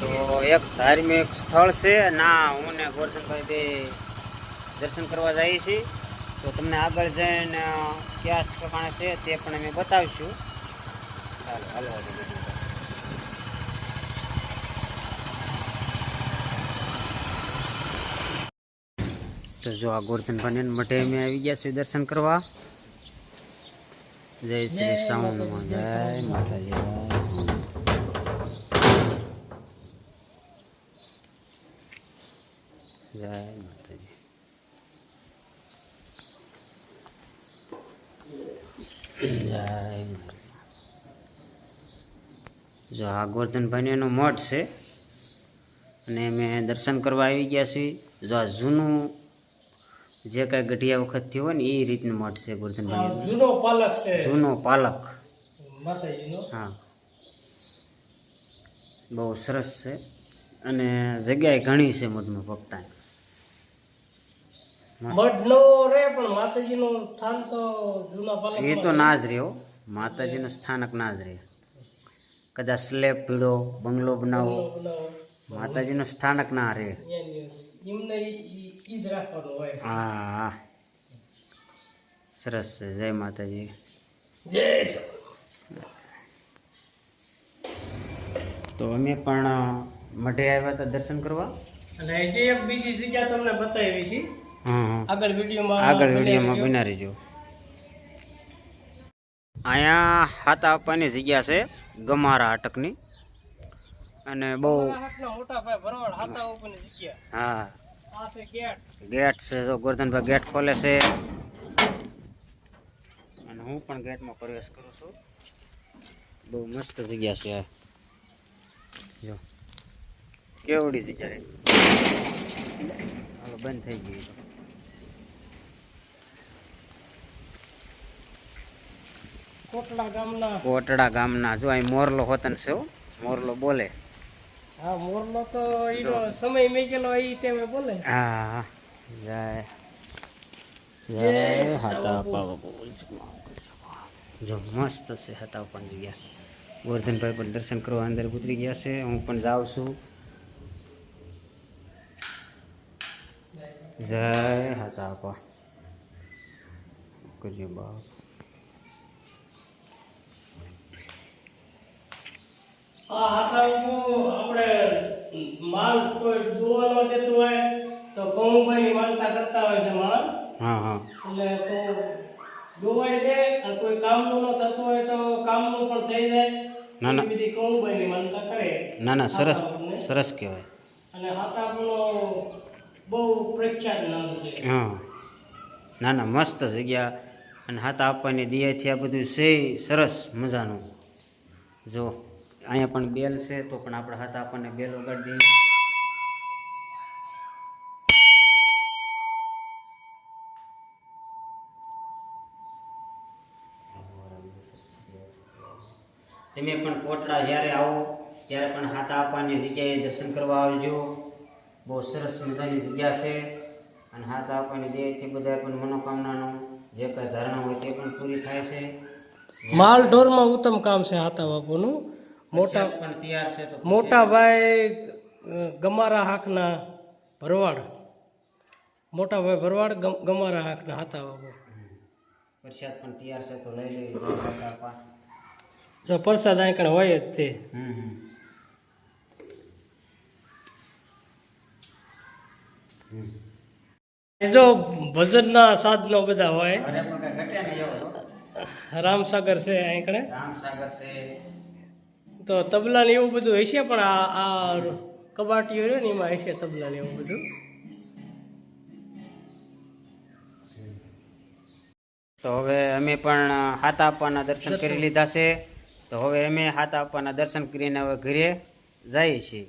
તો એક ધાર્મિક સ્થળ છે ના હું ને ગોરધનભાઈ બે દર્શન કરવા જઈએ છીએ. તો તમને આગળ જઈને કયા ઠેકાણે છે તે પણ અમે બતાવીશું. ચાલો હાલો તો જો આ ગોરધનભાઈ મઢે અમે આવી ગયા છીએ દર્શન કરવા. જય શ્રી શ્રાવણમાં જય માતાજી જય માતાજી. જય જો આ ગોરધનભાઈ એનો મઠ છે અને અમે દર્શન કરવા આવી ગયા છીએ. જો આ જૂનું જે કાંઈ ગઢિયા વખત થયું હોય ને એ રીતનું મઠ છે ગોરધનભાઈ જૂનો પાલક છે. જૂનો પાલક. હા. બહુ સરસ છે અને જગ્યાએ ઘણી છે મઠમાં ભક્તાની. મસ્ત. મઠ નો રે પણ માતાજીનું સ્થાન તો જૂના પાલક એ તો ના જ રહ્યો. માતાજીનું સ્થાનક ના જ રહે કદાચ સ્લેબ પીળો બંગલો બનાવો. માતાજીનું સ્થાનક ના રહે. હા હા. સરસ છે. જય માતાજી. જય તો અમે પણ મઢે આવ્યા હતા દર્શન કરવા? અને હજી એક બીજી જગ્યા તમને બતાવી છે. આગળ વિડીયોમાં આગળ વિડીયોમાં બના રહેજો. અહીંયા હાથ આપવાની જગ્યા છે ગમારા અટકની અને બહુ હા. ગેટ. છે જો ગોરધનભાઈ ગેટ ખોલે છે. અને હું પણ ગેટમાં પ્રવેશ કરું છું. બહુ મસ્ત જગ્યા છે જો. કેવડી જગ્યા બંધ થઈ ગઈ કોટડા ગામના. કોટડા ગામના જો અહીં મોરલો હોતન છે. મોરલો બોલે. હા મોરલો તો એનો સમય મેં ગયેલો એ ટાઈમે બોલે. હા જય. જય પાવા જો મસ્ત છે હતા પણ જગ્યા. ગોરધનભાઈ પણ દર્શન કરવા અંદર ઉતરી ગયા છે હું પણ જાઉં છું. જય હતા આપા કરજો બાપ. આ હાથા આપણે માલ કોઈ દોવાનો દેતું હોય તો કૌભાઈ માનતા કરતા હોય છે માણસ. હા હા. એટલે તો દોવાઈ દે અને કોઈ કામનું ન થતું હોય તો કામનું પણ થઈ જાય. ના, ના. બધી કૌભાઈની માનતા કરે. ના ના સરસ સરસ કહેવાય. અને હાથાપુરનો બહુ પ્રખ્યાત નામ છે. હા. ના ના મસ્ત જગ્યા અને હાથ આપવાની દિયાથી આ બધું છે સરસ મજાનું. જો, અહીંયા પણ બેલ છે તો પણ આપણે હાથ આપણને બેલ વગાડી દઈએ. તમે પણ કોટડા જ્યારે આવો, ત્યારે પણ હાથ આપવાની જગ્યાએ દર્શન કરવા આવજો. બહુ સરસ મજાની જગ્યા છે. અને હાથ આપવાની દેહથી બધા પણ મનોકામનાનું જે કાંઈ ધારણા હોય તે પણ પૂરી થાય છે. માલ ઢોરમાં ઉત્તમ કામ છે હાથા બાપુનું. મોટા પણ તૈયાર છે તો મોટા ભાઈ ગમારા હાકના ભરવાડ. મોટા ભાઈ ભરવાડ ગમ- ગમારા હાકના હાથા બાપુ. પ્રસાદ પણ તૈયાર છે તો લઈ લેવી. પ્રસાદ આંકણ હોય જ તે. હમ હમ. જો ભજનના સાધનો બધા હોય. રામસાગર છે આંકણે. તો તબલા ને એવું બધું હશે પણ આ આ કબાટીઓ રહ્યો ને એમાં હશે તબલા ને એવું બધું. તો હવે અમે પણ હાથ આપવાના દર્શન કરી લીધા છે. તો હવે અમે હાથ આપવાના દર્શન કરીને હવે ઘરે જઈએ છીએ.